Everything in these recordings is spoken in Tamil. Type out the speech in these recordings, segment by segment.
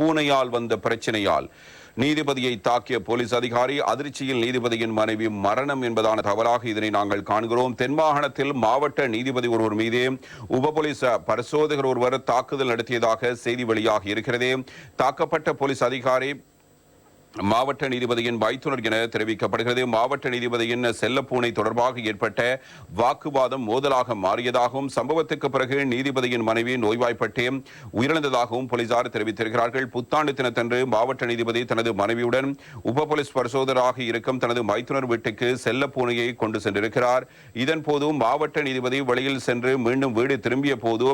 பூனையால் வந்த பிரச்சனையால். நீதிபதியை தாக்கிய போலீஸ் அதிகாரி அதிர்ச்சியில் நீதிபதியின் மனைவி மரணம் என்பதான தவறாக இதனை நாங்கள் காண்கிறோம். தென் மாகாணத்தில் மாவட்ட நீதிபதி ஒருவர் மீதே உப போலீஸ் பரிசோதகர் ஒருவர் தாக்குதல் நடத்தியதாக செய்தி வெளியாகி இருக்கிறது. தாக்கப்பட்ட போலீஸ் அதிகாரி மாவட்ட நீதிபதியின் மைத்துனர் என தெரிவிக்கப்படுகிறது. மாவட்ட நீதிபதியின் செல்லப்பூனை தொடர்பாக ஏற்பட்ட வாக்குவாதம் மோதலாக மாறியதாகவும் சம்பவத்துக்கு பிறகு நீதிபதியின் மனைவி நோய்வாய்ப்பட்டு உயிரிழந்ததாகவும் போலீசார் தெரிவித்திருக்கிறார்கள். புத்தாண்டு தினத்தன்று மாவட்ட நீதிபதி தனது மனைவியுடன் உப போலீஸ் பரிசோதராக இருக்கும் தனது மைத்துனர் வீட்டுக்கு செல்லப்பூனையை கொண்டு சென்றிருக்கிறார். இதன்போது மாவட்ட நீதிபதி வெளியில் சென்று மீண்டும் வீடு திரும்பிய போது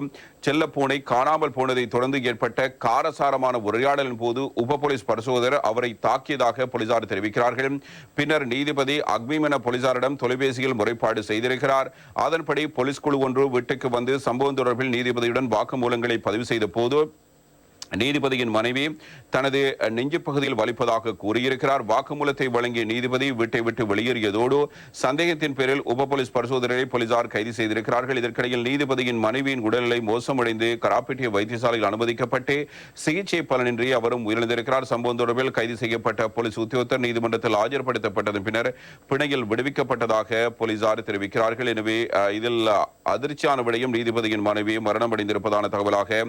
செல்லப்பூனை காணாமல் போனதை தொடர்ந்து ஏற்பட்ட காரசாரமான உரையாடலின் போது உப போலீஸ் பரிசோதகர் அவரை தாக்கியதாக போலீசார் தெரிவிக்கிறார்கள். பின்னர் நீதிபதி அக்மிமென போலீசாரிடம் தொலைபேசியில் முறைப்பாடு செய்திருக்கிறார். அதன்படி போலீஸ் குழு ஒன்று வீட்டுக்கு வந்து சம்பவம் தொடர்பில் நீதிபதியுடன் வாக்குமூலங்களை பதிவு செய்த போது நீதிபதியின் மனைவி தனது நெஞ்சு பகுதியில் வலிப்பதாக கூறியிருக்கிறார். வாக்குமூலத்தை வழங்கிய நீதிபதி வீட்டை விட்டு வெளியேறியதோடு சந்தேகத்தின் பேரில் உப போலீஸ் பரிசோதனை போலீசார் கைது செய்திருக்கிறார்கள். இதற்கிடையில் நீதிபதியின் மனைவியின் உடல்நிலை மோசமடைந்து கராப்பேட்டிய வைத்தியசாலையில் அனுமதிக்கப்பட்டு சிகிச்சை பலனின்றி அவரும் உயிரிழந்திருக்கிறார். சம்பவம் தொடர்பில் கைது செய்யப்பட்ட போலீஸ் உத்தியோகத்தர் நீதிமன்றத்தில் ஆஜர்படுத்தப்பட்டதன் பின்னர் பிணையில் விடுவிக்கப்பட்டதாக போலீசார் தெரிவிக்கிறார்கள். எனவே இதில் அதிர்ச்சியான விடையும் நீதிபதியின் மனைவி மரணமடைந்திருப்பதான தகவலாக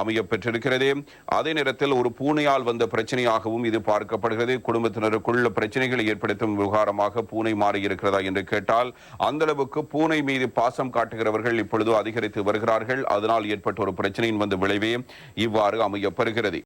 அமைய பெற்றிருக்கிறது. அதே நேரத்தில் ஒரு பூனையால் வந்த பிரச்சனையாகவும் இது பார்க்கப்படுகிறது. குடும்பத்தினருக்குள் பிரச்சனைகளை ஏற்படுத்தும் விவகாரமாக பூனை மாறி இருக்கிறதா என்று கேட்டால் அந்த அளவுக்கு பூனை மீது பாசம் காட்டுகிறவர்கள் இப்பொழுது அதிகரித்து வருகிறார்கள். அதனால் ஏற்பட்ட ஒரு பிரச்சனையின் வந்த விளைவே இவ்வாறு அமையப்பெறுகிறது